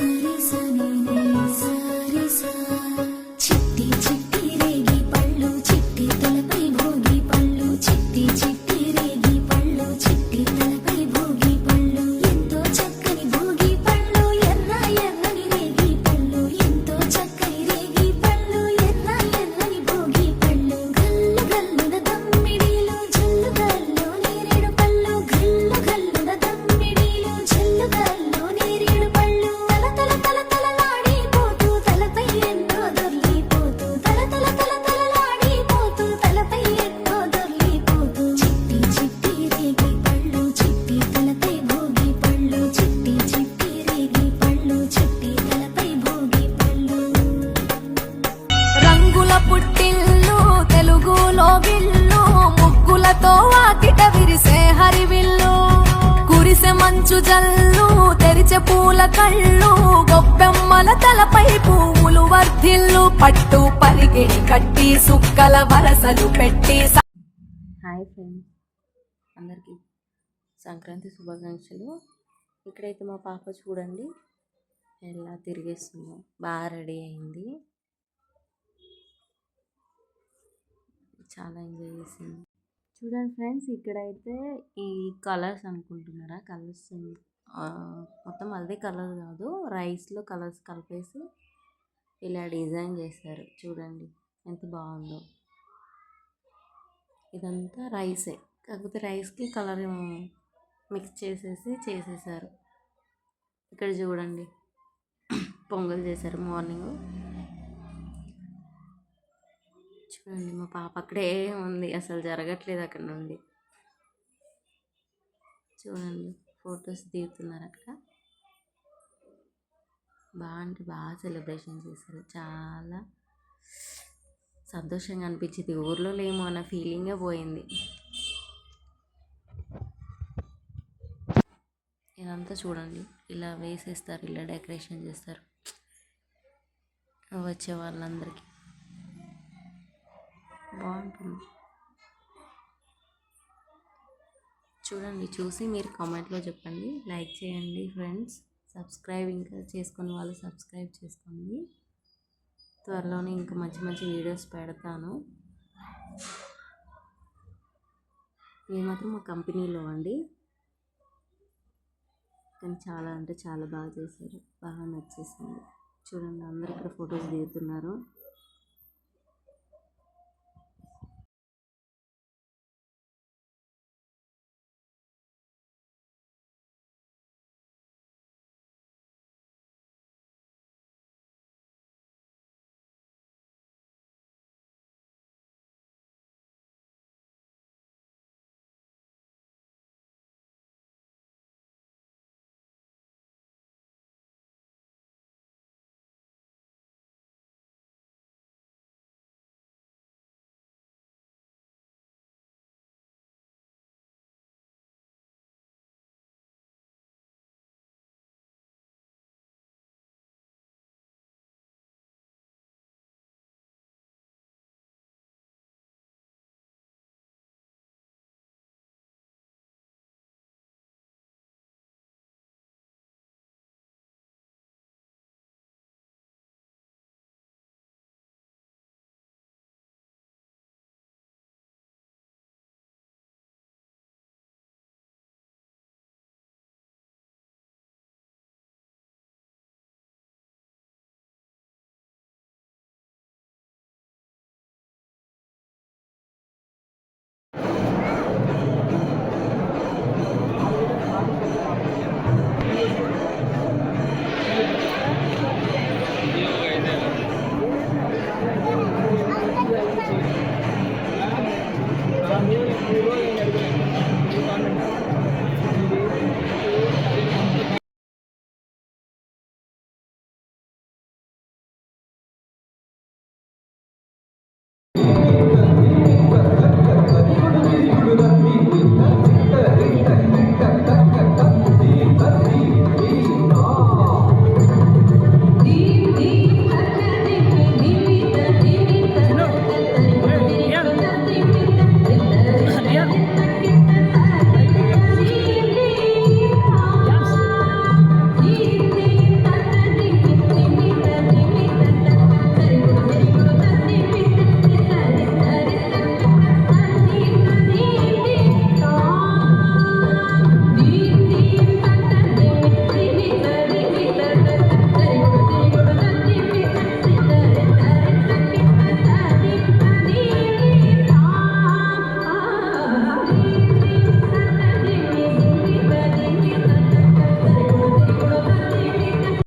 sunny, sunny. మంచు జల్లు తెరిచే పూల కళ్ళు గొప్పెమ్మల తలపై పువ్వులు వర్ధిల్లు పట్టు పరిగిడి కట్టి సుక్కల వరసలు పెట్టి హాయ్ ఫ్రెండ్స్. అందరికీ సంక్రాంతి శుభాకాంక్షలు. ఇక్కడైతే మా పాప చూడండి. ఎలా తిరిగేస్తుందో. బాగా రెడీ అయింది. చాలా ఎంజాయ్ చేసింది. చూడండి ఫ్రెండ్స్ ఇక్కడైతే ఈ కలర్స్ అనుకుంటున్నారా? కలర్స్ మొత్తం అదే కలర్ కాదు రైస్లో కలర్స్ కలిపేసి ఇలా డిజైన్ చేశారు. చూడండి ఎంత బాగుందో. ఇదంతా రైసే కాకపోతే రైస్కి కలర్ మిక్స్ చేసేసి చేసేసారు. ఇక్కడ చూడండి పొంగల్ చేశారు మార్నింగ్. చూడండి మా పాప అక్కడే ఉంది. అసలు జరగట్లేదు అక్కడ నుండి. చూడండి. ఫొటోస్ దిగుతున్నారు అక్కడ. బాగా అంటే బాగా సెలబ్రేషన్ చేశారు. చాలా సంతోషంగా అనిపించింది. ఊర్లో లేము అన్న ఫీలింగే పోయింది. ఇదంతా చూడండి. ఇలా వేసేస్తారు. ఇలా డెకరేషన్ చేస్తారు. వచ్చే వాళ్ళందరికీ. బాగుంటుంది. చూడండి చూసి మీరు కామెంట్లో చెప్పండి. లైక్ చేయండి ఫ్రెండ్స్. సబ్స్క్రైబ్ ఇంకా చేసుకుని వాళ్ళు సబ్స్క్రైబ్ చేసుకోండి. త్వరలోనే ఇంకా మంచి మంచి వీడియోస్ పెడతాను. ఇది మాత్రం మా కంపెనీలో అండి. కానీ చాలా అంటే చాలా బాగా చేశారు. బాగా నచ్చేసింది. చూడండి అందరు ఇక్కడ ఫొటోస్ దిగుతున్నారు.